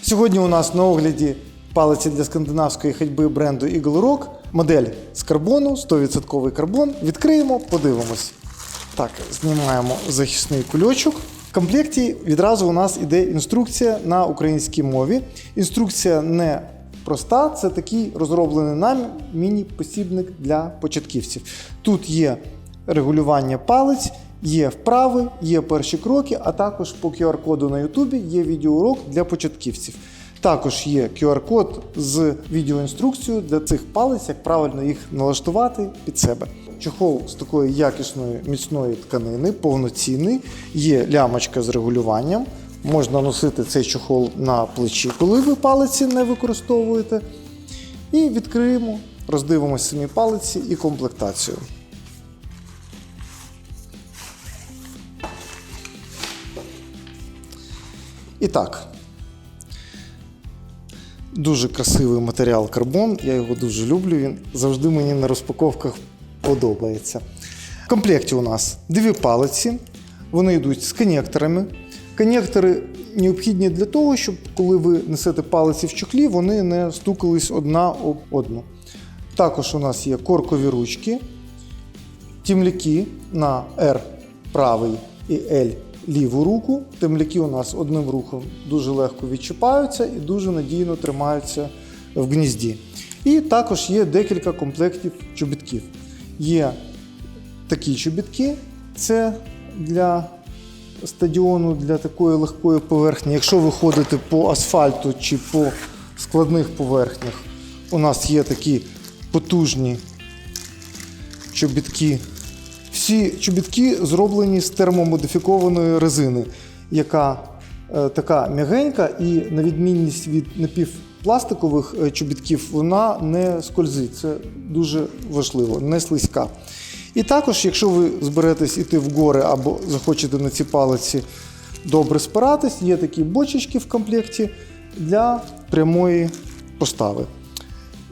Сьогодні у нас на огляді палиці для скандинавської ходьби бренду Eagle Rock. Модель з карбону, 100% карбон. Відкриємо, подивимось. Так, знімаємо захисний кульочок. В комплекті відразу у нас іде інструкція на українській мові. Інструкція не проста, це такий розроблений нами міні-посібник для початківців. Тут є регулювання палець, є вправи, є перші кроки, а також по QR-коду на Ютубі є відеоурок для початківців. Також є QR-код з відеоінструкцією для цих палець, як правильно їх налаштувати під себе. Чохол з такої якісної міцної тканини, повноцінний, є лямочка з регулюванням. Можна носити цей чохол на плечі, коли ви палиці не використовуєте. І відкриємо, роздивимося самі палиці і комплектацію. І так, Дуже красивий матеріал карбон, я його дуже люблю. Він завжди мені на розпаковках подобається. В комплекті у нас дві палиці, вони йдуть з конекторами. Конектори необхідні для того, щоб коли ви несете палиці в чохлі, вони не стукались одна об одну. Також у нас є коркові ручки, тімляки на R правий і L ліву руку. Темляки у нас одним рухом дуже легко відчіпаються і дуже надійно тримаються в гнізді. І також є декілька комплектів чобітків. Є такі чобітки, це для стадіону, для такої легкої поверхні. Якщо ви ходите по асфальту чи по складних поверхнях, у нас є такі потужні чобітки всі чобітки зроблені з термомодифікованої резини, яка е, така м'ягенька, і на відмінність від напівпластикових е, чобітків, вона не скользить. Це дуже важливо, не слизька. І також, якщо ви зберетесь іти в гори або захочете на ці палиці добре спиратись, є такі бочечки в комплекті для прямої постави.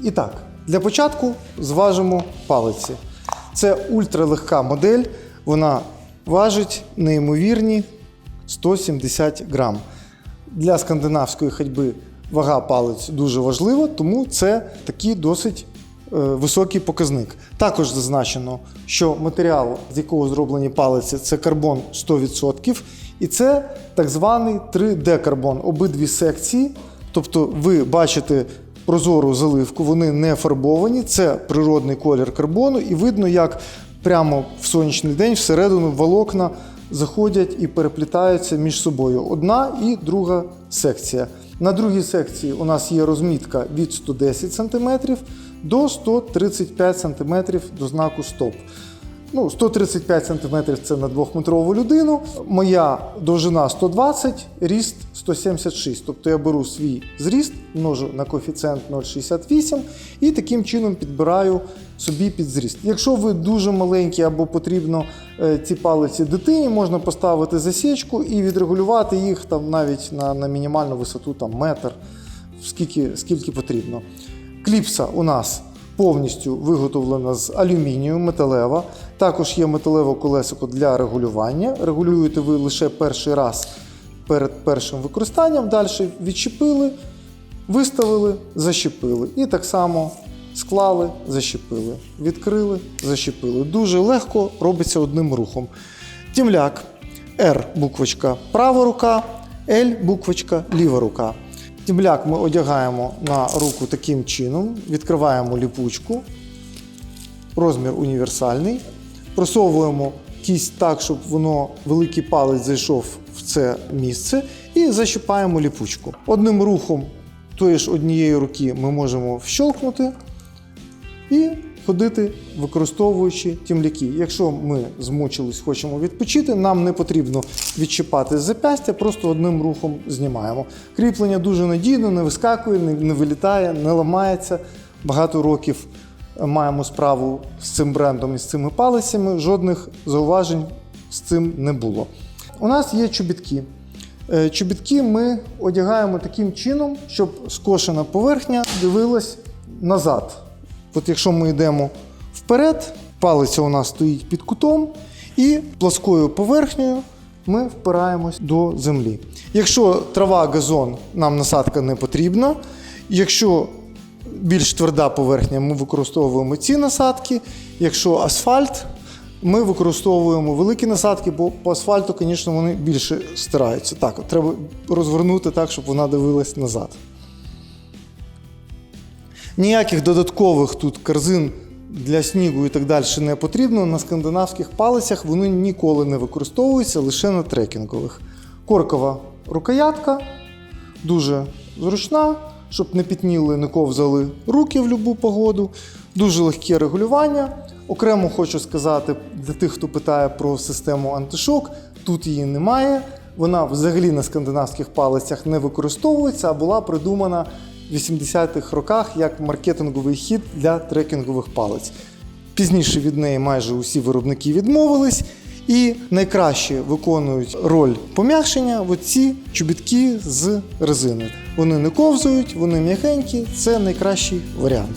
І так, для початку зважимо палиці. Це ультралегка модель, вона важить неймовірні 170 грам. Для скандинавської ходьби вага палець дуже важлива, тому це такий досить е, високий показник. Також зазначено, що матеріал, з якого зроблені палиці, це карбон 100%, і це так званий 3D-карбон. Обидві секції. Тобто ви бачите прозору заливку, вони не фарбовані, це природний колір карбону, і видно, як прямо в сонячний день всередину волокна заходять і переплітаються між собою. Одна і друга секція. На другій секції у нас є розмітка від 110 см до 135 см до знаку Стоп. Ну, 135 см це на двохметрову людину. Моя довжина 120, ріст 176. Тобто я беру свій зріст, множу на коефіцієнт 0,68 і таким чином підбираю собі під зріст. Якщо ви дуже маленькі або потрібно е, ці палиці дитині, можна поставити засічку і відрегулювати їх там навіть на, на мінімальну висоту там, метр, скільки, скільки потрібно. Кліпса у нас повністю виготовлена з алюмінію, металева. Також є металеве колесико для регулювання. Регулюєте ви лише перший раз перед першим використанням, далі відщепили, виставили, защепили. І так само склали, защепили, відкрили, защепили. Дуже легко робиться одним рухом. Тімляк R буквочка права рука, L буквочка ліва рука. Тімляк ми одягаємо на руку таким чином, відкриваємо ліпучку, розмір універсальний, просовуємо кість так, щоб воно великий палець зайшов в це місце, і защипаємо ліпучку. Одним рухом тої ж однієї руки ми можемо вщолкнути і ходити, використовуючи тімляки. Якщо ми змучились, хочемо відпочити, нам не потрібно відчіпати запястя, просто одним рухом знімаємо. Кріплення дуже надійно, не вискакує, не, вилітає, не ламається. Багато років маємо справу з цим брендом і з цими палицями. Жодних зауважень з цим не було. У нас є чобітки. Е, Чобітки ми одягаємо таким чином, щоб скошена поверхня дивилась назад. От якщо ми йдемо вперед, палиця у нас стоїть під кутом, і плоскою поверхнею ми впираємось до землі. Якщо трава, газон, нам насадка не потрібна. Якщо більш тверда поверхня, ми використовуємо ці насадки. Якщо асфальт, ми використовуємо великі насадки, бо по асфальту, звісно, вони більше стираються. Так, треба розвернути так, щоб вона дивилась назад. Ніяких додаткових тут корзин для снігу і так далі не потрібно. На скандинавських палицях вони ніколи не використовуються лише на трекінгових. Коркова рукоятка, дуже зручна, щоб не пітніли, не ковзали руки в будь-яку погоду. Дуже легке регулювання. Окремо хочу сказати для тих, хто питає про систему антишок, тут її немає. Вона взагалі на скандинавських палицях не використовується, а була придумана 80-х роках як маркетинговий хід для трекінгових палиць. Пізніше від неї майже усі виробники відмовились. І найкраще виконують роль пом'якшення оці чобітки з резини. Вони не ковзують, вони м'якенькі, це найкращий варіант.